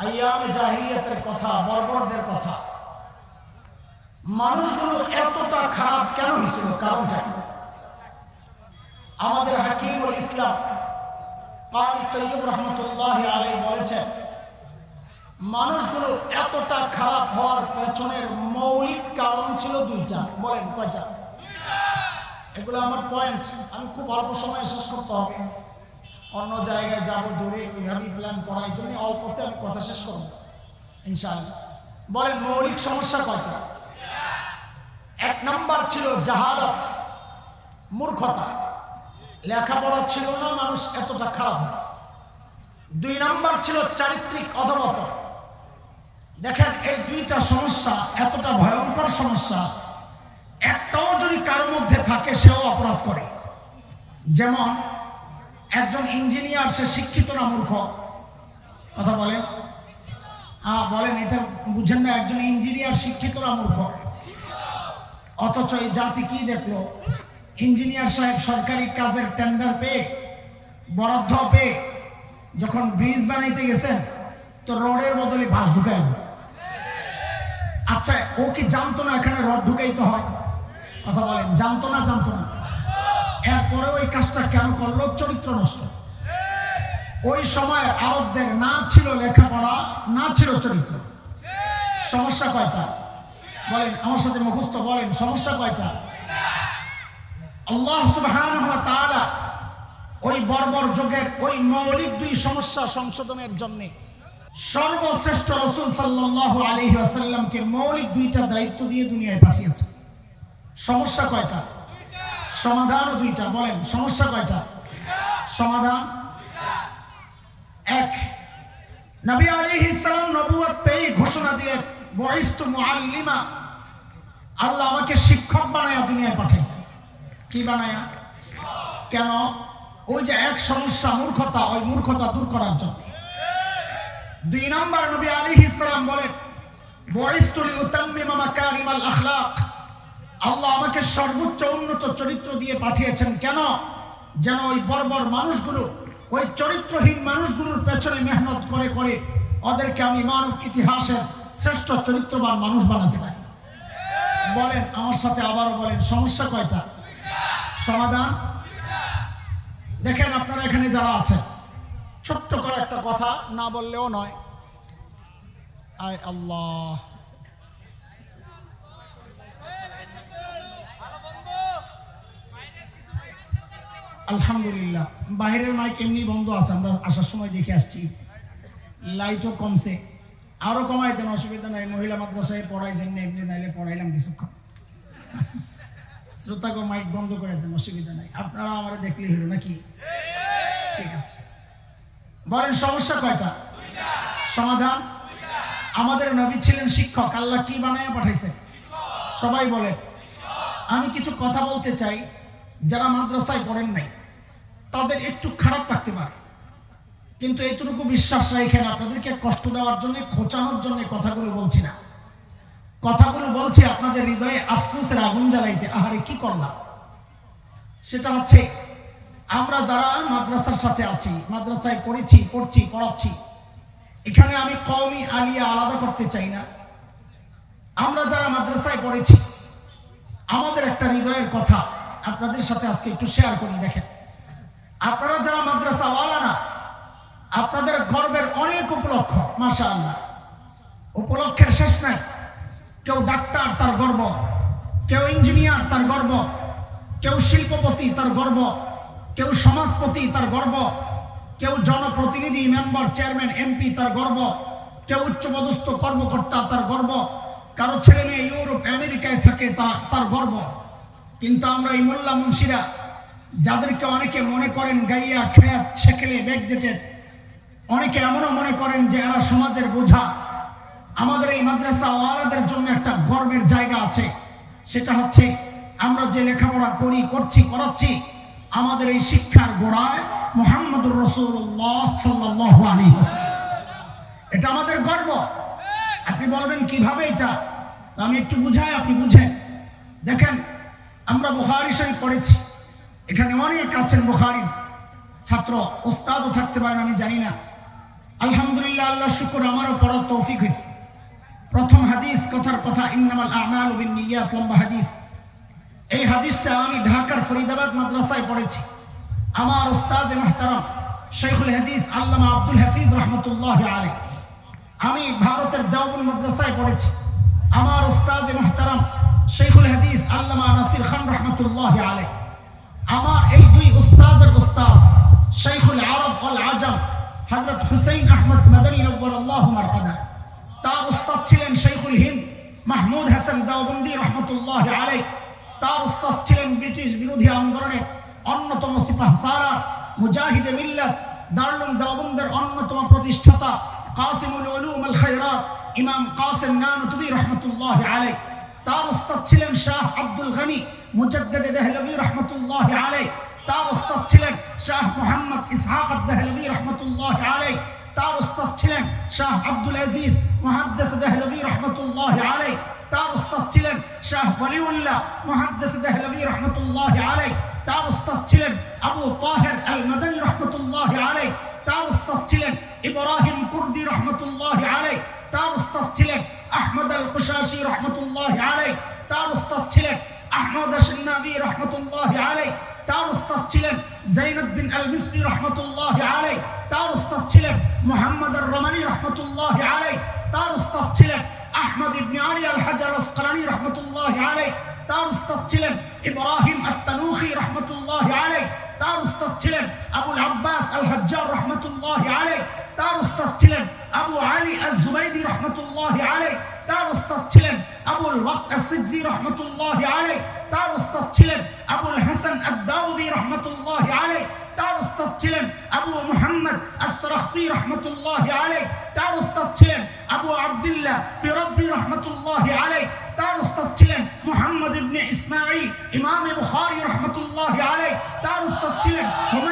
আইয়ামে জাহিলিয়াতের কথা, বর্বরদের কথা। মানুষগুলো এতটা খারাপ কেন হয়েছিল? কারণটা কি? আমাদের হাকিমুল ইসলাম কারি তৈয়ব রহমতুল্লাহ আলাই বলেছেন, মানুষগুলো এতটা খারাপ হওয়ার পেছনের মৌলিক কারণ ছিল দুইটা। বলেন কয়টা? এগুলো আমার পয়েন্ট আমি খুব অল্প সময়ে শেষ করতে হবে। অন্য জায়গায় যাব দূরে ওইভাবেই প্ল্যান করার জন্য অল্পতে আমি কথা শেষ করব, ইনশাআল্লাহ। বলেন, মৌলিক সমস্যা কয়টা? এক নম্বর ছিল জাহালত মূর্খতা। লেখাপড়া ছিল না, মানুষ এতটা খারাপ হয়েছে। দুই নম্বর ছিল চারিত্রিক অধবতন দেখেন, এই দুইটা সমস্যা এতটা ভয়ঙ্কর সমস্যা, একটাও যদি কারোর মধ্যে থাকে, সেও অপরাধ করে। যেমন একজন ইঞ্জিনিয়ার, সে শিক্ষিত না মূর্খ? কথা বলেন। হ্যাঁ বলেন, এটা বুঝেন না, একজন ইঞ্জিনিয়ার শিক্ষিত না মূর্খ? অথচ এই জাতি কি দেখল? ইঞ্জিনিয়ার সাহেব সরকারি কাজের টেন্ডার পেয়ে, বরাদ্দ পেয়ে, যখন ব্রিজ বানাইতে গেছেন, তো রোডের বদলে বাস ঢুকাই দিছে। আচ্ছা ও কি জানতো না এখানে রড ঢুকাইতে হয়? কথা বলেন, জানতো না জানতো না। এরপরে ওই কাজটা কেন করল? চরিত্র নষ্ট। ওই সময় আরবদের না ছিল লেখাপড়া, না ছিল চরিত্র। সমস্যা কয়টা? বলেন, আমার সাথে মুখস্থ বলেন, সমস্যা কয়টা? আল্লাহ ওই বর্বর যুগের ওই মৌলিক দুই সমস্যা সংশোধনের জন্য সর্বশ্রেষ্ঠ রসুল সাল্লাল্লাহু আলাইহি ওয়াসাল্লামকে মৌলিক দুইটা দায়িত্ব দিয়ে দুনিয়ায় পাঠিয়েছে। সমস্যা কয়টা? সমাধানও দুইটা, বলেন, সমস্যা কয়টা? সমাধান এক, নবী আলাইহিস সালাম নবুয়ত পেয়ে ঘোষণা দিলেন বয়স্তু মুআল্লিমা আল্লাহ আমাকে শিক্ষক বানায়া দুনিয়ায় পাঠাইছে। কি বানায়া? কেন? ওই যে এক সমস্যা, মূর্খতা, ওই মূর্খতা দূর করার জন্য। দুই নম্বর, নবী আলাইহিস সালাম বলেন বয়স্তুলি উতাম্মিমা মাকারিমাল আখলাক আল্লাহ আমাকে সর্বোচ্চ উন্নত চরিত্র দিয়ে পাঠিয়েছেন। কেন? যেন ওই বর্বর মানুষগুলো, ওই চরিত্রহীন মানুষগুলোর পেছনে মেহনত করে করে ওদেরকে আমি মানব ইতিহাসের শ্রেষ্ঠ চরিত্রবান মানুষ বানাতে পারি। বলেন, আমার সাথে আবারও বলেন, সমস্যা কয়টা? সমাধান? দেখেন আপনারা এখানে যারা আছেন, ছোট্ট করে একটা কথা না বললেও নয়। আয় আল্লাহ। আলহামদুলিল্লাহ। বাইরের মাইক এমনি বন্ধ আছে, আমরা আসার সময় দেখে আসছি। লাইটও কমছে। আরও কমাই দেন, অসুবিধা নাই। মহিলা মাদ্রাসায় পড়াই দেন এমনি, নাইলে পড়াইলাম কিছুক্ষণ। শ্রোতাকে মাইক বন্ধ করে দেন, অসুবিধা নাই। আপনারা আমার দেখলেই হলো নাকি? ঠিক আছে। বলেন, সমস্যা কয়টা? সমাধান? আমাদের নবী ছিলেন শিক্ষক, আল্লাহ কি বানায় পাঠাইছে সবাই বলেন। আমি কিছু কথা বলতে চাই। যারা মাদ্রাসায় পড়েন নাই, তাদের একটু খারাপ লাগতে পারে। কিন্তু এতটুকু বিশ্বাস রাখেন, আপনাদেরকে কষ্ট দেওয়ার জন্য, খোঁচানোর জন্য কথাগুলো বলছি না। কথাগুলো বলছি আপনাদের হৃদয়ে আফসোসের আগুন জ্বালাইতে, আহারে কি করলাম? সেটা হচ্ছে, আমরা যারা মাদ্রাসার সাথে আছি, মাদ্রাসায় পড়েছি, পড়ছি, পড়াচ্ছি, এখানে আমি কওমি আলিয়া আলাদা করতে চাই না। আমরা যারা মাদ্রাসায় পড়েছি, আমাদের একটা হৃদয়ের কথা আপনাদের সাথে আজকে একটু শেয়ার করি, দেখেন। আপনারা যারা মাদ্রাসাওয়ালা না, আপনাদের গর্বের অনেক উপলক্ষ মাসা আল্লাহ উপলক্ষের শেষ নাই। কেউ ডাক্তার তার গর্ব, কেউ ইঞ্জিনিয়ার তার গর্ব, কেউ শিল্পপতি তার গর্ব, কেউ সমাজপতি তার গর্ব, কেউ জনপ্রতিনিধি মেম্বার চেয়ারম্যান এমপি তার গর্ব, কেউ উচ্চপদস্থ কর্মকর্তা তার গর্ব, কারও ছেলে মেয়ে ইউরোপ, আমেরিকায় থাকে তার গর্ব। কিন্তু আমরা এই মোল্লা মুন্সিরা, যাদেরকে অনেকে মনে করেন গাইয়া খেয়াত ছেকেলে ব্যাকডেটেড অনেকে এমনও মনে করেন যে এরা সমাজের বোঝা। আমাদের এই মাদ্রাসা ওয়ালাদের জন্য একটা গর্বের জায়গা আছে, সেটা হচ্ছে আমরা যে লেখাপড়া করি, করছি, করাচ্ছি, আমাদের এই শিক্ষার গোড়ায় মোহাম্মদুর রসুল্লাহ সাল্লাহ আলী এটা আমাদের গর্ব। আপনি বলবেন, কীভাবে এটা? আমি একটু বুঝাই, আপনি বুঝেন। দেখেন আমরা বুখারি শরীফ পড়েছি। এখানে অনেক আছেন বুখারির ছাত্র ওস্তাদও থাকতে পারেন, আমি জানি না। আলহামদুলিল্লাহ, আল্লাহ শুকুর, আমারও পড়ার তৌফিক হয়েছে। প্রথম হাদিস, কথার কথা, ইন্নামাল আমাল বিন নিয়াত লম্বা হাদিস। এই হাদিসটা আমি ঢাকার ফরিদাবাদ মাদ্রাসায় পড়েছি। আমার ওস্তাজ মাহতারাম শেখুল হাদিস, আল্লামা আব্দুল হাফিজ রহমতুল্লাহ আলী আমি ভারতের দেওবন মাদ্রাসায় পড়েছি। আমার ওস্তাজ মাহতারাম শেখুল হাদিস আল্লামা নাসির খান রহমতুল্লাহ আলী আমার এই দুই উস্তাদের উস্তাদ, শেখুল আরব অল আজম হজরত হুসেইন আহমদ মদনী নব্বর আল্লাহ মারকাদা। তার উস্তাদ ছিলেন শেখুল হিন্দ মাহমুদ হাসান দেওবন্দি রহমতুল্লাহ আলাই তার উস্তাদ ছিলেন ব্রিটিশ বিরোধী আন্দোলনের অন্যতম সিপাহ সারা, মুজাহিদে মিল্লাত, দারুল দেওবন্দের অন্যতম প্রতিষ্ঠাতা কাসিমুল উলুম আল খায়রাত, ইমাম কাসিম নানুতুবি রহমতুল্লাহ আলাই তার উস্তাদ ছিলেন শাহ আব্দুল গনি মুজাদ্দেদ দেহলভি রহমতুল্লাহ আলাই তার উস্তাদ ছিলেন শাহ মোহাম্মদ ইসহাক দেহলভি রহমতুল্লাহ আলাই তার উস্তাদ ছিলেন শাহ আব্দুল আজিজ মুহাদ্দিস দেহলভি রহমতুল্লাহ আলাই তার উস্তাদ ছিলেন শাহ ওয়ালিউল্লাহ মুহাদ্দিস দেহলভি রহমতুল্লাহ আলাই তার উস্তাদ ছিলেন আবু তাহের আল মাদানী রহমতুল্লাহ আলাই তার উস্তাদ ছিলেন ইব্রাহিম কুর্দি রহমতুল্লাহ আলাই তার উস্তাদ ছিলেন আহমদ আল কুশাশি রহমতুল্লাহ আলাই তার উস্তাদ ছিলেন আহমদ সিন্নাবি রহমতুল্লাহ আলাই তার উস্তাদ ছিলেন জাইনুদ্দিন আল মিসরি রহমতুল্লাহ আলাই তার উস্তাদ ছিলেন মোহাম্মদ আর রমানি রহমতুল্লাহ আলাই তার উস্তাদ ছিলেন আহমদ ইবনে আলী আল হাজার আসকালানি রহমতুল্লাহ আলাই তার উস্তাদ ছিলেন ইব্রাহিম আত-তানুখি রহমতুল্লাহ আলাই তার উস্তাদ ছিলেন আবুল আব্বাস আল হাজ্জার রহমতুল্লাহ আলাই তার উস্তাদ ছিলেন আবু আলী আজ-জুবাইদি রহমতুল্লাহ আলাই তার উস্তাদ ছিলেন আবুল ওয়াক্ত আস-সিজি রহমতুল্লাহ আলাই তার উস্তাদ ছিলেন আবুল হাসান আদ-দাউদি রহমতুল্লাহ আলাই তার উস্তাদ ছিলেন আবু মুহাম্মদ আস-সরখসি রহমতুল্লাহ আলাই তার উস্তাদ ছিলেন আবু আব্দুল্লাহ ফিরব্বি রহমতুল্লাহ আলাই তার উস্তাদ ছিলেন মুহাম্মদ ইবনে ইসমাঈল ইমাম বুখারী রহমতুল্লাহ আলাই তার উস্তাদ ছিলেন হুমায়দি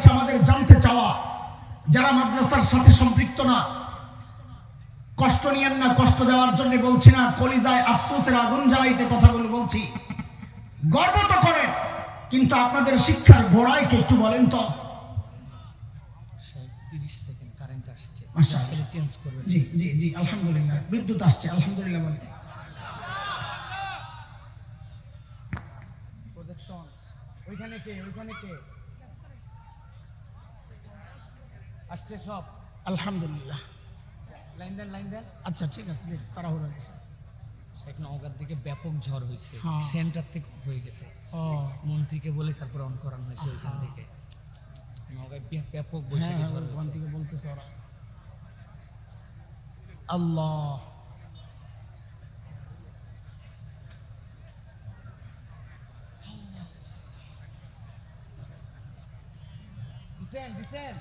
কাছে আমাদের জানতে চাওয়া। যারা মাদ্রাসার সাথে সম্পৃক্ত না কষ্ট নিয়েন না কষ্ট দেওয়ার জন্য বলছি না কলিজায় আফসোসের আগুন জ্বালাইতে কথাগুলো বলছি। গর্ব তো করেন কিন্তু আপনাদের শিক্ষার গোড়াইকে একটু বলেন তো? তিরিশ সেকেন্ড কারেন্ট আসছে। মাশাআল্লাহ। চেঞ্জ করবে জি জি জি আলহামদুলিল্লাহ। বিদ্যুৎ আসছে আলহামদুলিল্লাহ বলেন। ওইখানে কে ওইখানে কে? আসছে সব? আলহামদুলিল্লাহ। লাইন দেন লাইন দেন। আচ্ছা ঠিক আছে জি তাড়াহুড়ো হয়েছে শেখ নওগাঁর দিকে ব্যাপক ঝড় হয়েছে। হ্যাঁ। সেন্টার থেকে হয়ে গেছে। মন্ত্রীকে বলে তারপর অন করানো হয়েছে ওইখান থেকে। নওগাঁয় ব্যাপক হ্যাঁ বৈশাখী হ্যাঁ ঝড় হয়েছে। থেকে বলতেছে ওরা। আল্লাহ। দিছেন দিছেন।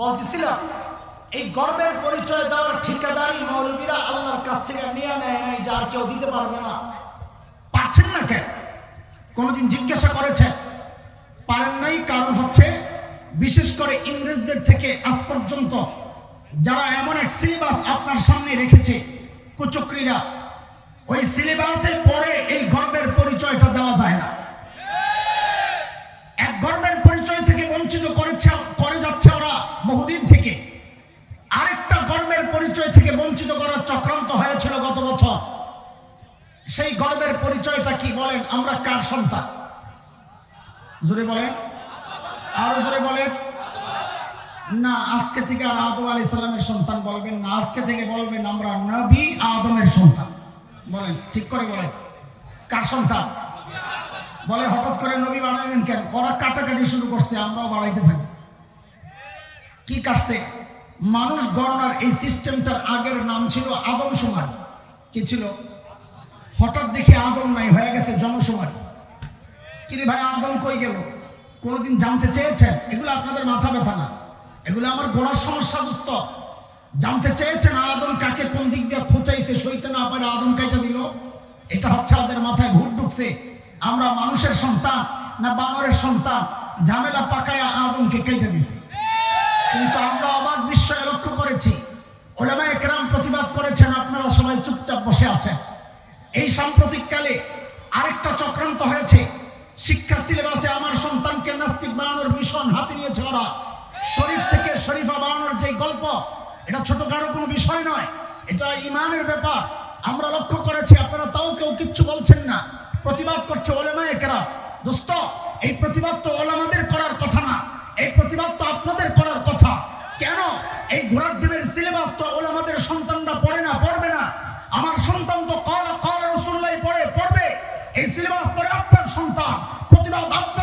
বলতেছিলাম, এই গর্বের পরিচয় দেওয়ার ঠিকাদারি মৌলবীরা আল্লাহর কাছ থেকে নিয়ে নেয় নাই যার কেউ দিতে পারবে না। না কেন? কোনোদিন জিজ্ঞাসা পারেন নাই, কারণ হচ্ছে বিশেষ করে ইংরেজদের থেকে আজ পর্যন্ত যারা এমন এক সিলেবাস আপনার সামনে রেখেছে, কুচক্রীরা, ওই সিলেবাসের পরে এই গর্বের পরিচয়টা দেওয়া যায় না এক গর্বের পরিচয় থেকে করেছে করে যাচ্ছে ওরা বহুদিন থেকে। আরেকটা গর্বের পরিচয় থেকে বঞ্চিত করার চক্রান্ত হয়েছিল গত বছর। সেই গর্বের পরিচয়টা কি বলেন আমরা কার সন্তান? জোরে বলেন। আরও জোরে বলেন। না, আজকে থেকে আর আদম আলী ইসলামের সন্তান বলবেন না। আজকে থেকে বলবেন আমরা নবী আদমের সন্তান। বলেন, ঠিক করে বলেন। কার সন্তান? বলে হঠাৎ করে নবী বাড়ালেন কেন? ওরা কাটাকাটি শুরু করছে, আমরাও বাড়াইতে থাকি। কি কাটছে? মানুষ গণনার এই সিস্টেমটার আগের নাম ছিল আদমশুমারি কি ছিল? হঠাৎ দেখে আদম নাই, হয়ে গেছে জনশুমারি কিরে ভাই, আদম কই গেল? কোনোদিন জানতে চেয়েছেন? এগুলো আপনাদের মাথা ব্যথা না? এগুলো আমার গোড়ার সমস্যা, দোস্ত। জানতে চেয়েছেন আদম কাকে কোন দিক দিয়ে খুঁচাইছে, সইতে না পারে আদম কাইটা দিল? এটা হচ্ছে আমাদের মাথায় ভূত ঢুকছে। আমরা মানুষের সন্তান না বানরের সন্তান? ঝামেলা পাকায়া আদমকে কেটে দিছে। কিন্তু আমরা অবাক বিস্ময়ে লক্ষ্য করেছি। ওলামা একরাম প্রতিবাদ করেছেন, আপনারা সবাই চুপচাপ বসে আছেন। এই সাম্প্রতিককালে আরেকটা চক্রান্ত হয়েছে। শিক্ষা সিলেবাসে আমার সন্তানকে নাস্তিক বানানোর মিশন হাতে নিয়েছে ওরা। শরীফ থেকে শরীফা বানানোর যে গল্প, এটা ছোটখাটো কোনো বিষয় নয়। এটা ইমানের ব্যাপার। আমরা লক্ষ্য করেছি, আপনারা তাও কেউ কিচ্ছু বলছেন না। প্রতিবাদ করছে ওলেমা একরাম। দোস্ত, এই প্রতিবাদ তো ওলামাদের করার কথা না। এই প্রতিবাদ তো আপনাদের করার কথা। কেন? এই ঘোরার ডিমের সিলেবাস তো ওলামাদের সন্তানরা পড়ে না, পড়বে না। আমার সন্তান তো কলা কলা রসুল্লাই পড়ে, পড়বে। এই সিলেবাস পড়ে আপনার সন্তান। প্রতিবাদ আপনাদের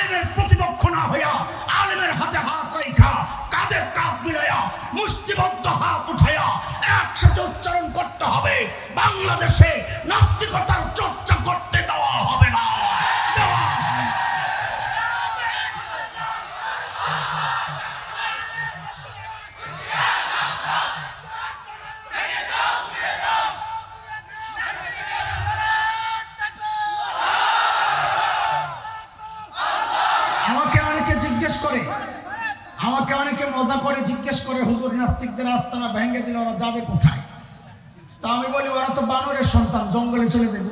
আলেমের প্রতিপক্ষ না হইয়া আলেমের হাতে হাত রাইখা, কাঁধে কাঁধ মিলাইয়া মুষ্টিবদ্ধ হাত উঠাইয়া একসাথে উচ্চারণ করতে হবে। বাংলাদেশে নাস্তিকতার চর্চা নাস্তিকদের আস্তানা ভেঙে দিলে ওরা যাবে কোথায়? তা আমি বলি, ওরা তো বানরের সন্তান, জঙ্গলে চলে যাবে।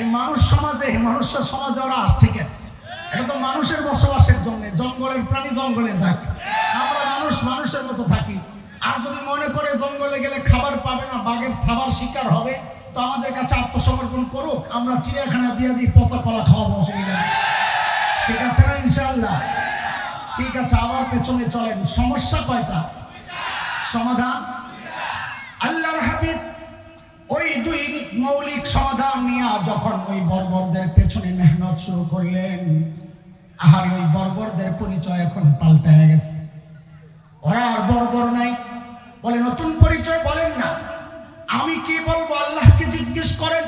এই মানুষ সমাজে, এই মানুষের সমাজে ওরা আসছে কেন? এটা তো মানুষের বসবাসের জন্য, জঙ্গলের প্রাণী জঙ্গলে যাক আমরা মানুষ মানুষের মতো থাকি। আর যদি মনে করে জঙ্গলে গেলে খাবার পাবে না, বাঘের খাবার শিকার হবে, তো আমাদের কাছে আত্মসমর্পণ করুক। আমরা চিড়িয়াখানা দিয়ে দিই, পচা কলা খাওয়াবো অসুবিধা নেই। ঠিক আছে না ইনশাল্লাহ ঠিক আছে, আবার পেছনে চলেন। সমস্যা কয়টা? সমাধান? আল্লাহর হাবিব ওই দুই মৌলিক সমাধান নিয়ে যখন ওই বর্বরদের পেছনে মেহনত শুরু করলেন, আহার ওই বর্বরদের পরিচয় এখন পাল্টায় গেছে। ওরা আর বর্বর নাই। বলে, নতুন পরিচয় বলেন না। আমি কি বলব? আল্লাহকে জিজ্ঞেস করেন।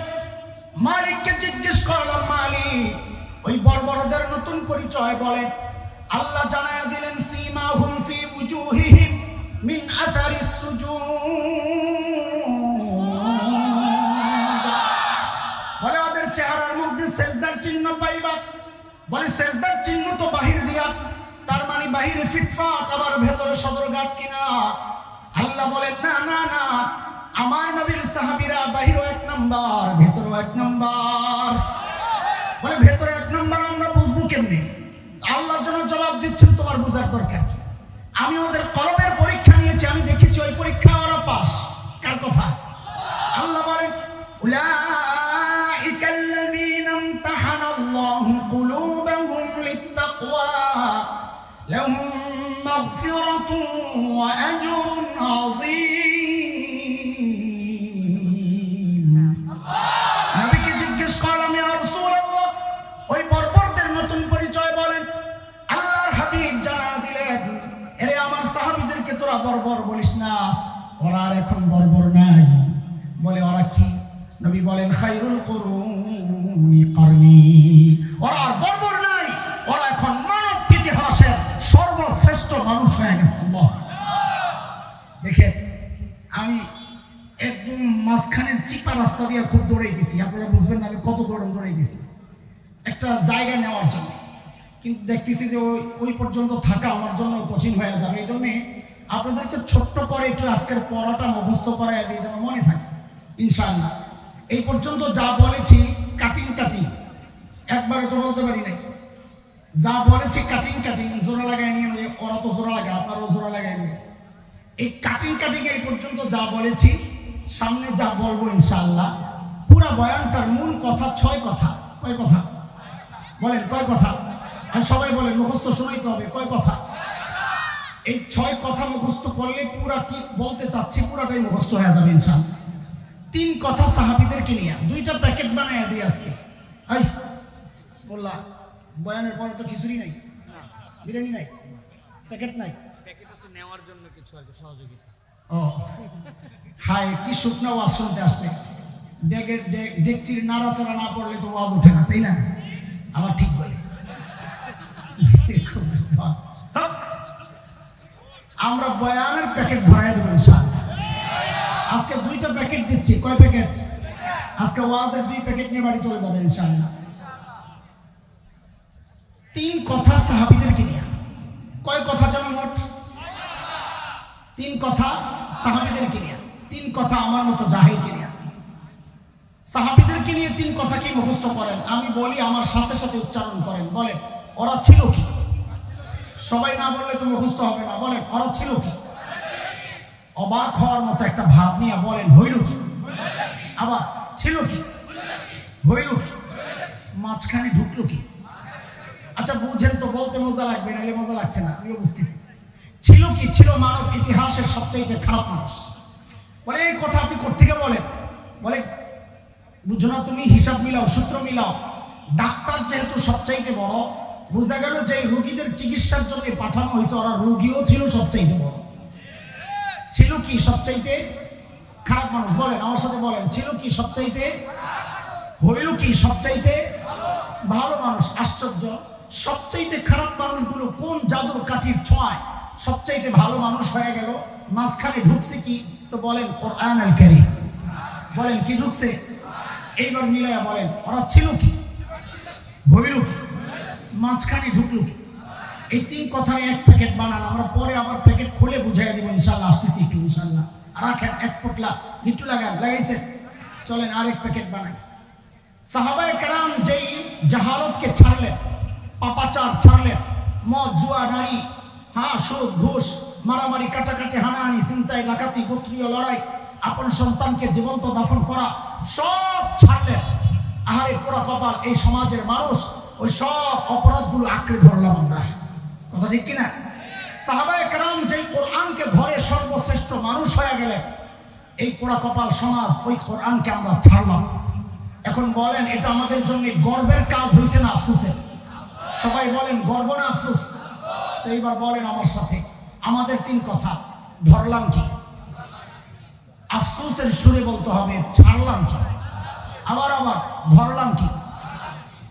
মালিককে জিজ্ঞেস করলাম মালিক, ওই বর্বরদের নতুন পরিচয় বলে আল্লাহ জানায়া দিলেন সীমা হুম ফি উজুহিহিম মিন আসারিস সুজুদ। বলে, ওদের চেহারার মধ্যে সেজদার চিহ্ন পাইবা। বলে, সেজদার চিহ্ন তো বাহির দিয়া। তার মানে বাহিরে ফিটফাট, আবার ভেতরে সদরঘাট কিনা? আল্লাহ বলেন, না না না। আমার নবীর সাহাবীরা বাহিরও এক নাম্বার, ভেতরেও এক নাম্বার। বলে ভেতরে এক নাম্বার আমরা বুঝব কেমনি আল্লাহর জন্য জবাব দিচ্ছেন তোমার বোঝার দরকার কি আমি ওদের কলমের পরীক্ষা নিয়েছি আমি দেখেছি ওই পরীক্ষা ওরা পাস কার কথা আল্লাহ বলেন أولئك الذين امتحن الله قلوبهم للتقوى لهم مغفرة وأجر عظيم তোরা বর্বর বলিস না, ওরা আর এখন বর্বর নাই। বলে ওরা কি? নবী বলেন খাইরুল করুনি করনি। ওরা আর বর্বর নাই, ওরা এখন মানব ইতিহাসের সর্বশ্রেষ্ঠ মানুষ হয়ে গেছে দেখেন, আমি একদম মাঝখানের চিপা রাস্তা দিয়ে খুব দৌড়াইতেছি আপনারা বুঝবেন না আমি কত দৌড়ান দৌড়াইতেছি একটা জায়গা নেওয়ার জন্য। কিন্তু দেখতেছি যে ওই ওই পর্যন্ত থাকা আমার জন্য কঠিন হয়ে যাবে। এই জন্যে আপনাদেরকে ছোট্ট করে একটু আজকের পড়াটা মুখস্থ করাই দিয়ে যেন মনে থাকে, ইনশাআল্লাহ। এই পর্যন্ত যা বলেছি কাটিং কাটিং একবারে তো বলতে পারি নাই। যা বলেছি কাটিং কাটিং জোড়া লাগাই নিয়ে ওরা তো জোড়া লাগে আপনারাও জোড়া লাগাই নিয়ে এই কাটিং কাটিং এই পর্যন্ত যা বলেছি, সামনে যা বলব, ইনশাআল্লাহ। পুরা বয়ানটার মূল কথা ছয় কথা। কয় কথা? বলেন, কয় কথা? আর সবাই বলেন, মুখস্থ শোনাইতে হবে, কয় কথা? এই ছয় কথা মুখস্থ করলে পুরা কি বলতে চাচ্ছি পুরাটাই মুখস্থ হয়ে যাবে ইনশাআল্লাহ। তিন কথা সাহাবিদেরকে নিয়ে দুইটা প্যাকেট বানায় দিই আজকে। এই বললা বয়ানের পরে তো খিচুড়ি নাই বিরিয়ানি নাই প্যাকেট নাই। প্যাকেট আছে নেওয়ার জন্য কিছু আর সহযোগিতা। ও হাই কি শুকনো ওয়াজ শুনতে আসছে। ডেকে ডে- ডেকচির নাড়াচাড়া না পড়লে তো ওয়াজ ওঠে না তাই না? আবার ঠিক বলে। খুব। হ্যাঁ? আমরা বয়ানের প্যাকেট ধরাই দেবো আজকে দুইটা প্যাকেট দিচ্ছি। কয় প্যাকেট? আজকে ওয়াজের দুই প্যাকেট নিয়ে বাড়ি চলে যাবে ইনশাআল্লাহ। তিন কথা সাহাবিদেরকে নিয়ে। কয় কথা যেন মোট? তিন কথা সাহাবিদেরকে নিয়ে। তিন কথা আমার মতো জাহিলকে নিয়ে। সাহাবিদেরকে নিয়ে তিন কথা কি মুখস্থ করেন? আমি বলি, আমার সাথে সাথে উচ্চারণ করেন। বলেন, ওরা ছিল কি? সবাই না বললে তো মুখস্থ হবে না। বলেন ওরা ছিল কি? অবাক হওয়ার মতো একটা ভাব নিয়ে বলেন, হইল কি? আবার, ছিল কি? হইল কি? মাঝখানে ঢুকলো কি? আচ্ছা বুঝেন তো, বলতে মজা লাগবে, নাহলে মজা লাগছে না, আমিও বুঝতেছি। ছিল কি? ছিল মানব ইতিহাসের সবচাইতে খারাপ মানুষ। বলে, এই কথা আপনি কোথেকে বলেন? বলে, বুঝো না তুমি, হিসাব মিলাও, সূত্র মিলাও। ডাক্তার যেহেতু সবচাইতে বড় বোঝা গেল যে রোগীদের চিকিৎসার জন্য পাঠানো হয়েছে। ওরা রোগীও ছিল সবচাইতে বড়। ছিল কি সবচাইতে? খারাপ মানুষ। বলেন, আমার সাথে বলেন, ছিল কি সবচাইতে? হইল কি সবচাইতে? ভালো মানুষ, আশ্চর্য। সবচাইতে খারাপ মানুষগুলো কোন জাদুর কাঠির ছোঁয়ায় সবচাইতে ভালো মানুষ হয়ে গেল? মাঝখানে ঢুকছে কি? তো বলেন, কোরআন আল কারীম। বলেন, কি ঢুকছে? এইবার মিলাইয়া বলেন, ওরা ছিল কি? হইল কি? মাঝখানে ঢুকলো কি? এই তিন কথায় এক প্যাকেট বানান, আমরা পরে আবার প্যাকেট খুলে বুঝাই দিব ইনশাল্লাহ আসতেছি একটু ইনশাল্লাহ রাখেন, এক পোটলা, গিট্টু লাগান লাগাইছেন চলেন, আরেক প্যাকেট বানাই। সাহাবায়ে কারাম যেই জাহালতকে ছাড়লেন, পাপাচার ছাড়লেন, মদ, জুয়া, নারী হ্যাঁ সুদ, ঘুষ, মারামারি, কাটাকাটি, হানাহানি চিন্তায় ডাকাতি, গোত্রীয় লড়াই, আপন সন্তানকে জীবন্ত দাফন করা, সব ছাড়লেন। আহারে পোড়া কপাল, এই সমাজের মানুষ ওই সব অপরাধগুলো আঁকড়ে ধরলাম আমরা। কথা ঠিক কিনা? সাহাবায়ে কেরাম যেই কোরআনকে ধরে সর্বশ্রেষ্ঠ মানুষ হয়ে গেলে, এই পোড়া কপাল সমাজ ওই কোরআনকে আমরা ছাড়লাম। এখন বলেন, এটা আমাদের জন্য গর্বের কাজ হয়েছে না আফসোসের? সবাই বলেন, গর্ব না আফসোস? তো এইবার বলেন আমার সাথে, আমাদের তিন কথা, ধরলাম কি? আফসোসের সুরে বলতে হবে, ছাড়লাম কি? আবার আবার, ধরলাম কি?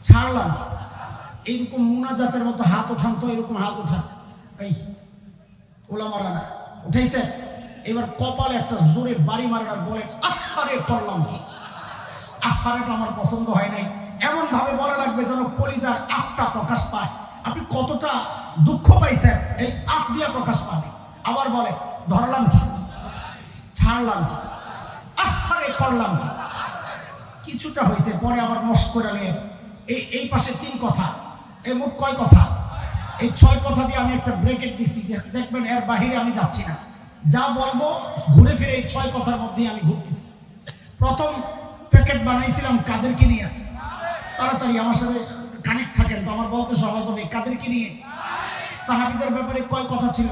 ছাড়লাম কি? এইরকম মুনাজাতের মতো হাত ওঠান তো এরকম হাত ওঠান। এই, ওলামারা না উঠাইছে এবার কপালে একটা জোরে বাড়ি মারার আর বলেন আহারে করলাম কি? আহারেটা আমার পছন্দ হয় নাই। এমন ভাবে বলা লাগবে যেন কলিজার আটটা প্রকাশ পায়। আপনি কতটা দুঃখ পাইছেন, এই আট দিয়া প্রকাশ পাবে আবার বলে, ধরলাম কি? ছাড়লাম কি? আহারে করলাম কি? কিছুটা হয়েছে পরে আবার নষ্ট করে নিয়ে, এই এই পাশে তিন কথা। এই মোট কয় কথা? এই ছয় কথা দিয়ে আমি একটা ব্রেকেট দিছি। দেখবেন এর বাহিরে আমি যাচ্ছি না। যা বলব, ঘুরে ফিরে এই ছয় কথার মধ্যে আমি ঘুরতেছি। প্রথম প্যাকেট বানাইছিলাম কাদেরকে নিয়ে। তাড়াতাড়ি আমার সাথে কানেক্ট থাকেন তো, আমার বলতে সহজ হবে। কাদেরকে নিয়ে? সাহাবিদের ব্যাপারে কয় কথা ছিল?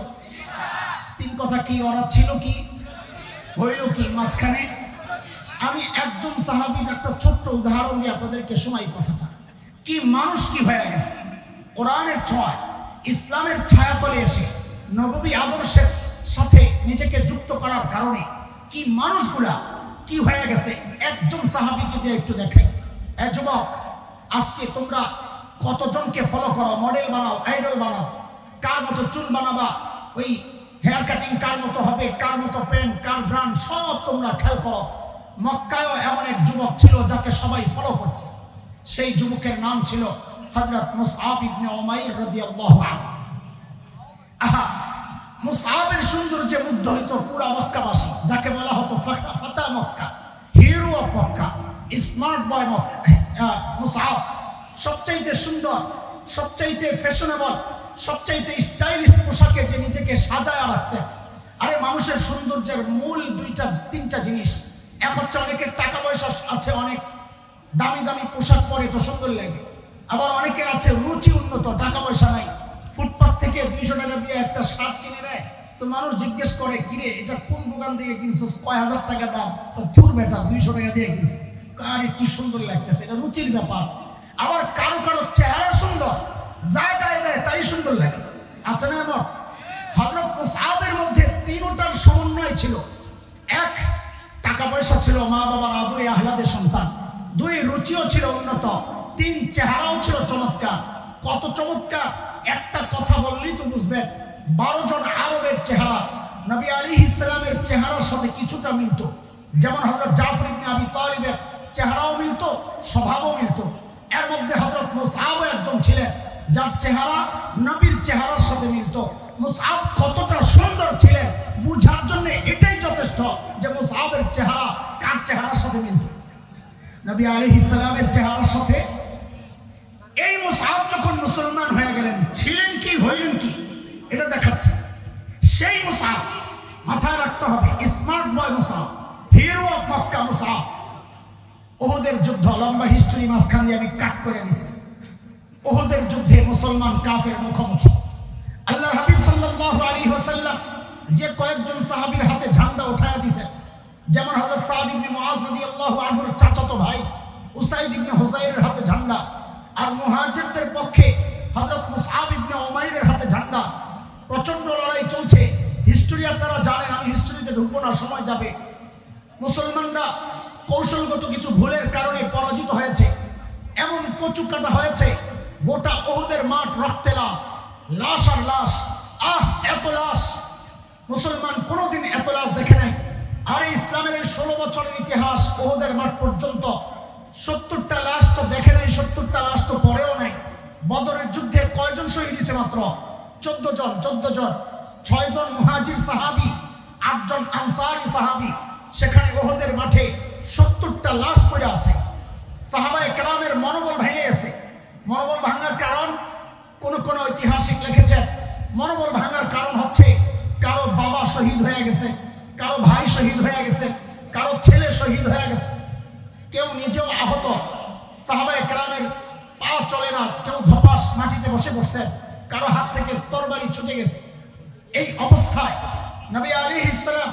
তিন কথা কি, ওরা ছিল কি? হইল কি? মাঝখানে আমি একজন সাহাবীর একটা ছোট্ট উদাহরণ দিয়ে আপনাদেরকে শোনাই কথাটা। কি মানুষ কি হয়ে গেছে? কোরআনের ছয় ইসলামের ছায়াতলে এসে নববী আদর্শের সাথে নিজেকে যুক্ত করার কারণে কি মানুষগুলা কি হয়ে গেছে? একজন সাহাবিকে দিয়ে একটু দেখাই। এ যুবক, আজকে তোমরা কতজনকে ফলো করো? মডেল বানাও আইডল বানাও। কার মতো চুল বানাবা? ওই হেয়ার কাটিং কার মতো হবে? কার মতো পেন কার ব্র্যান্ড সব তোমরা খেয়াল করো। মক্কায়ও এমন এক যুবক ছিল যাকে সবাই ফলো করত। সেই যুবকের নাম ছিল হযরত মুসআব ইবনে আনহু। আহা সৌন্দর্যে মুগ্ধ হইতো পুরা মক্কাবাসী, যাকে বলা হতো ফাতা Mecca, hero of Mecca, smart boy Mecca Musab সবচাইতে সুন্দর, সবচাইতে ফ্যাশনেবল, সবচাইতে স্টাইলিশ পোশাকে যে নিজেকে সাজায় রাখতেন। আরে, মানুষের সৌন্দর্যের মূল দুইটা, তিনটা জিনিস। এক হচ্ছে অনেকের টাকা পয়সা আছে, অনেক দামি দামি পোশাক পরে তো সুন্দর লাগে। আবার অনেকে আছে রুচি উন্নত, টাকা পয়সা নাই। ফুটপাথ থেকে দুইশো টাকা দিয়ে একটা শার্ট কিনে নেয়। তো মানুষ জিজ্ঞেস করে, কিরে, এটা কোন দোকান থেকে কিনছো কয় হাজার টাকা দাম? ধুর বেটা, দুইশো টাকা দিয়ে কিনছে। আরে, কি সুন্দর লাগতেছে, এটা রুচির ব্যাপার। আবার কারও কারও চেহারা সুন্দর যা গায়ে দেয়, তাই সুন্দর লাগে। আছে না, এমন? হজরত মুসাহাবের মধ্যে তিনটার সমন্বয় ছিল। এক, টাকা পয়সা ছিল মা বাবার আদরে আহ্লাদের সন্তান। দুই রুচিও ছিল উন্নত, তিন চেহারাও ছিল চমৎকার। কত চমৎকার? একটা কথা বললেই তো বুঝবেন, বারো জন আরবের চেহারা, নবী আলী ইসলামের চেহারার সাথে কিছুটা মিলত। যেমন হজরত জাফর ইবনে আবি তালিবের চেহারাও মিলত, স্বভাবও মিলত। এর মধ্যে হজরত মুসাহাবও একজন ছিলেন, যার চেহারা নবীর চেহারার সাথে মিলত। মুসাহাব কতটা সুন্দর ছিলেন, বুঝার জন্য এটাই যথেষ্ট যে মুসাহাবের চেহারা কার চেহারার সাথে মিলত। নবী আলী ইসলামের চেহারার সাথে এই মুসাহাব যখন মুসলমান হয়ে গেলেন, ছিলেন কি, হইলেন কি, এটা দেখাচ্ছে। সেই মুসাহাব মাথায় রাখতে হবে smart boy Musab hero of Mecca Musab ওহদের যুদ্ধ, লম্বা হিস্টোরি মাঝখান দিয়ে আমি কাট করে দিছি। ওহদের যুদ্ধে মুসলমান কাফের মুখোমুখি। আল্লাহ হাবিব সাল্লাল্লাহু আলাইহি ওয়াসাল্লাম যে কয়েকজন সাহাবীর হাতে ঝান্ডা উঠায়া দিয়েছেন যেমন হযরত সাদ ইবনে মুআজ রাদিয়াল্লাহু আনহুর চাচাতো ভাই, উসাইদ ইবনে হুজাইরের হাতে ঝান্ডা আর মুহাজিরদের পক্ষে হযরত মুসআব ইবনে উমাইরের হাতে ঝান্ডা। প্রচণ্ড লড়াই চলছে। হিস্টোরি আপনারা জানেন, আমি হিস্টোরিতে ঢুকবো না, সময় যাবে। মুসলমানরা কৌশলগত কিছু ভুলের কারণে পরাজিত হয়েছে। এমন কচু কাটা হয়েছে, গোটা ওহদের মাঠ রক্তে লাশ আর লাশ, আহ, এত লাশ। মুসলমান কোনোদিন এত লাশ দেখে নাই। আর ইসলামের এই ষোলো বছরের ইতিহাস ওহদের মাঠ পর্যন্ত, সত্তরটা লাশ তো দেখে নাই, সত্তরটা লাশ তো পরেও নাই। বদরের যুদ্ধে কয়জন শহীদ হয়েছে মাত্র? চোদ্দ জন চোদ্দ জন। ছয় জন মুহাজির সাহাবি আটজন আনসারি সাহাবি। সেখানে ওহদের মাঠে সত্তরটা লাশ পড়ে আছে। সাহাবায় কেরামের মনোবল ভেঙে গেছে। মনোবল ভাঙার কারণ কোন কোন ঐতিহাসিক লিখেছেন। মনোবল ভাঙার কারণ হচ্ছে কারও বাবা শহীদ হয়ে গেছে। কারও ভাই শহীদ হয়ে গেছে, কারও ছেলে শহীদ হয়ে গেছে। কেউ নিজেও আহত। সাহাবায়ে কেরামের পা চলে না, কেউ ধপাস মাটিতে বসে পড়ছে, কারও হাত থেকে তরবারি ছুটে গেছে। এই অবস্থায় নবী আলী ইসলাম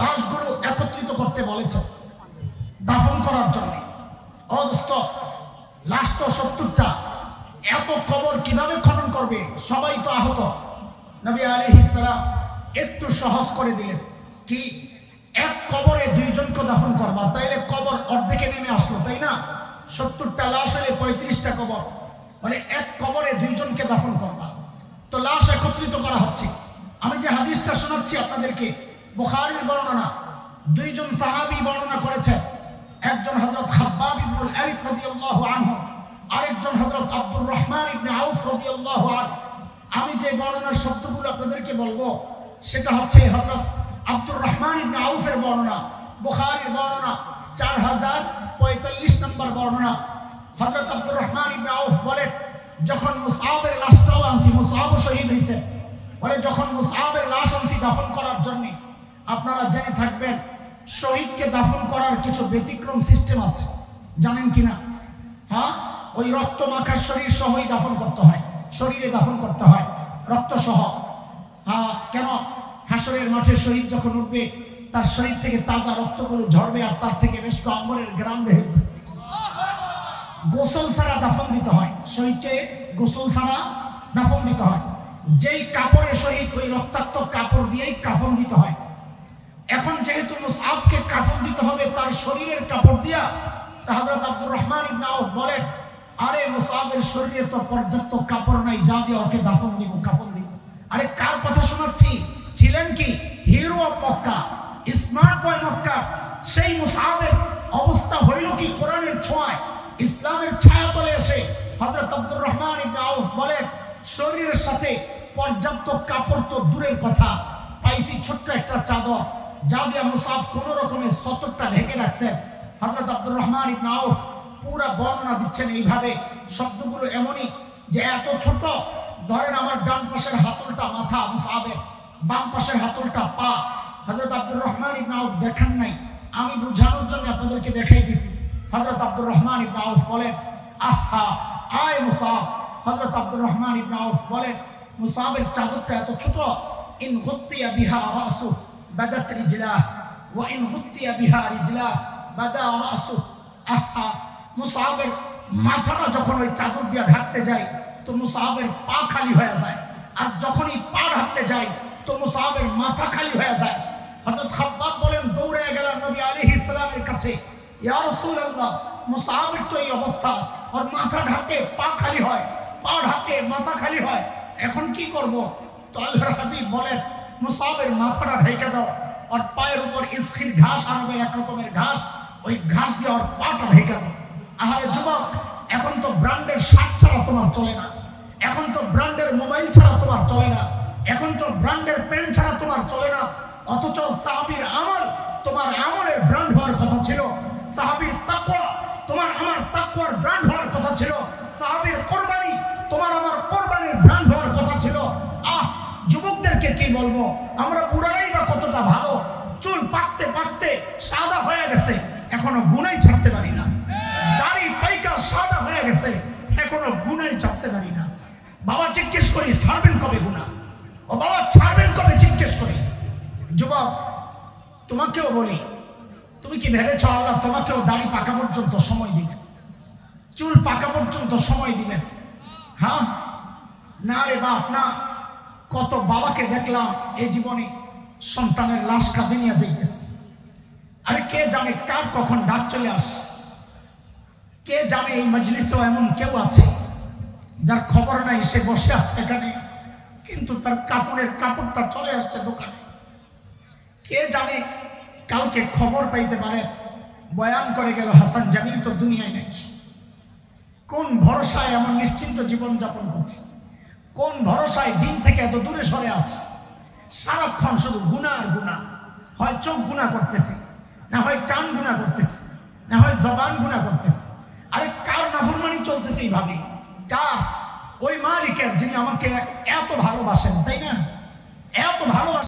লাশগুলো একত্রিত করতে বলেছেন দাফন করার জন্য। অদস্ত লাশ তো সত্তরটা। এত কবর কীভাবে খনন করবে? সবাই তো আহত। নবী আলী ইসলাম একটু সহজ করে দিলেন। কি? এক কবরে দুইজনকে দাফন করবা, তাইলে কবর অর্ধেকে নেমে আসলো, তাই না? সত্তরটা লাশ হলে পঁয়ত্রিশটা কবর। মানে এক কবরে দুইজনকে দাফন করবা। তো লাশ একত্রিত করা হচ্ছে। আমি যে হাদিসটা শোনাচ্ছি আপনাদেরকে, বুখারীর বর্ণনা, দুইজন সাহাবি বর্ণনা করেছেন। একজন আনহু, আরেকজন হযরত আব্দুর রহমান ইবনে আউফ রাদিয়াল্লাহু আনহু। আমি যে বর্ণনার শব্দগুলো আপনাদেরকে বলব, সেটা হচ্ছে হযরত আব্দুর রহমান ইবনে আউফের বর্ণনা, বুখারীর বর্ণনা চার হাজার পঁয়তাল্লিশ নম্বর বর্ণনা। হযরত আব্দুর রহমান ইবনে আউফ বলেন যখন মুসাহাবের লাশটাও আনছি মুসাহাবও শহীদ হয়েছে বলে, যখন মুসাহাবের লাশ আনছি দাফন করার জন্য, আপনারা জেনে থাকবেন, শহীদকে দাফন করার কিছু ব্যতিক্রম সিস্টেম আছে। জানেন কি না? হ্যাঁ? ওই রক্ত মাখা শরীর সহই দাফন করতে হয়, শরীরে দাফন করতে হয়, রক্ত সহ। হ্যাঁ কেন? হাসরের মাঠে শহীদ যখন উঠবে, তার শরীর থেকে তাজা রক্তগুলো ঝরবে আর তার থেকে বেশ আম্বরের গ্রাম বের গোসল ছাড়া দাফন দিতে হয়। শহীদকে গোসল ছাড়া দাফন দিতে হয়। যেই কাপড়ের সহিত ওই রক্তাক্ত কাপড় দিয়েই কাফন দিতে হয়। এখন যেহেতু মুসাবকে কাফন দিতে হবে, তার শরীরের কাপড় দিয়া তা আব্দুর রহমান ইবনে বলেন, আরে মুসাবের শরীরে তো পর্যাপ্ত কাপড় নাই, যা দিয়ে ওকে দাফন দিব, কাফন দিব। আরে কার কথা শোনাচ্ছি? ছিলেন কি hero of Mecca smart boy Mecca সেই মুসাবের অবস্থা হইল কি কোরআনের ছোঁয়ায়? ইসলামের ছায়া তলে এসে হযরত আব্দুর রহমান ইবনে আউফ বলেন, শরীরের সাথে পর্যাপ্ত কাপড় তো দূরের কথা। পাইছি ছোট্ট একটা চাদর, যা দিয়ে মুসাব কোন রকমের সতরটা ঢেকে রাখছেন। হযরত আব্দুর রহমান ইবনে আউফ পুরা বর্ণনা দিচ্ছেন এইভাবে। শব্দগুলো এমনই যে এত ছোট, ধরেন আমার ডান পাশের হাতলটা মাথা মুসাবের। বাম পাশের হাতলটা, পা। হযরত আব্দুর রহমান ইবনে আউফ দেখেন নাই। আমি বুঝানোর জন্য আপনাদেরকে দেখাই দিছি। হযরত আব্দুর রহমান ইবনে আউফ বলেন, আহা, আয় মুসাব। হযরত আব্দুর রহমান ইবনে আউফ বলেন, মুসাবের চাদরটা এত ছোট, ইন গুত্তিয়া বিহা রাসু, বাদাত রিজলাহ ওয়া ইন গুত্তিয়া বিহা রিজলাহ বাদা রাসু। আহা, মুসাবের মাথাটা যখন ওই চাদর দিয়ে ঢাকতে যায়, তো মুসাবের পা খালি হয়ে যায়। আর যখনই পা ঢাকতে যায় তো মুসাবের মাথা খালি হয়ে যায়। হযরত খাব্বাব বলেন, দৌড়ে গেলাম নবী আলাইহিস সালামের কাছে। ইয়া রাসূলুল্লাহ মুসাবের তো এই অবস্থা। আর মাথা ঢাকে পা খালি হয়, পা ঢাকে মাথা খালি হয়। এখন কি করব? তো আল্লাহর হাবিব বলেন মুসাবের মাথাটা ঢেকে দাও। আর পায়ের উপর ইসখির ঘাস আনবে এক রকমের ঘাস, ওই ঘাস দিয়ে ওর পাটা ঢেকে দাও। আহারে যুবক, এখন তো ব্র্যান্ডের শার্ট ছাড়া তোমার চলে না। এখন তো ব্র্যান্ডের মোবাইল ছাড়া তোমার চলে না। এখন তো ব্র্যান্ডের পেন ছাড়া তোমার চলে না। অথচ সাহাবীর আমল, তোমার আমলের ব্র্যান্ড হওয়ার কথা ছিল। সাহাবীর তাকওয়া, তোমার আমার তাকওয়ার ব্র্যান্ড হওয়ার কথা ছিল। সাহাবীর কোরবানি, তোমার আমার কোরবানির ব্র্যান্ড হওয়ার কথা ছিল। আহ, যুবকদেরকে কি বলব? আমরা বুড়ারাই বা কতটা ভালো। চুল পাকতে পাকতে সাদা হয়ে গেছে। এখনও গুনাই ছাড়তে পারি না। দাড়ি, পাইকা সাদা হয়ে গেছে। এখনও গুনাই ছাড়তে পারি না। বাবা জিজ্ঞেস করি, ছাড়বেন কবে গুণা? ও বাবা, ছাড়বেন কবে? জিজ্ঞেস করি। যুবক, তোমাকেও বলি, তুমি কি ভেবেছ আল্লাহ তোমাকেও দাড়ি পাকা পর্যন্ত সময় দিবেন? চুল পাকা পর্যন্ত সময় দিবেন? হ্যাঁ? না রে বাপ, না। কত বাবাকে দেখলাম এই জীবনে সন্তানের লাশ কাঁদে নিয়ে যাইতেছে। আরে কে জানে কার কখন ডাক চলে আসে? কে জানে এই মজলিসেও এমন কেউ আছে, যার খবর নাই, সে বসে আছে এখানে। কিন্তু তার কাপড়ের কাপড়টা চলে আসছে দোকানে। কে জানে কালকে খবর পাইতে পারে, বয়ান করে গেল, হাসান জামিল তো দুনিয়ায় নেই। কোন ভরসায় এমন নিশ্চিন্ত জীবন যাপন করছে? কোন ভরসায় দিন থেকে এত দূরে সরে আছে? সারাক্ষণ শুধু গুণা আর গুণা হয় চোখ গুণা করতেছে, না হয় কান গুণা করতেছে, না হয় জবান গুণা করতেছে। আরে কার নাফরমানি চলতেছে এইভাবে? কার ওই মালিকের যিনি আমাকে এত ভালোবাসেন তাই না? এত ভালোবাসেন।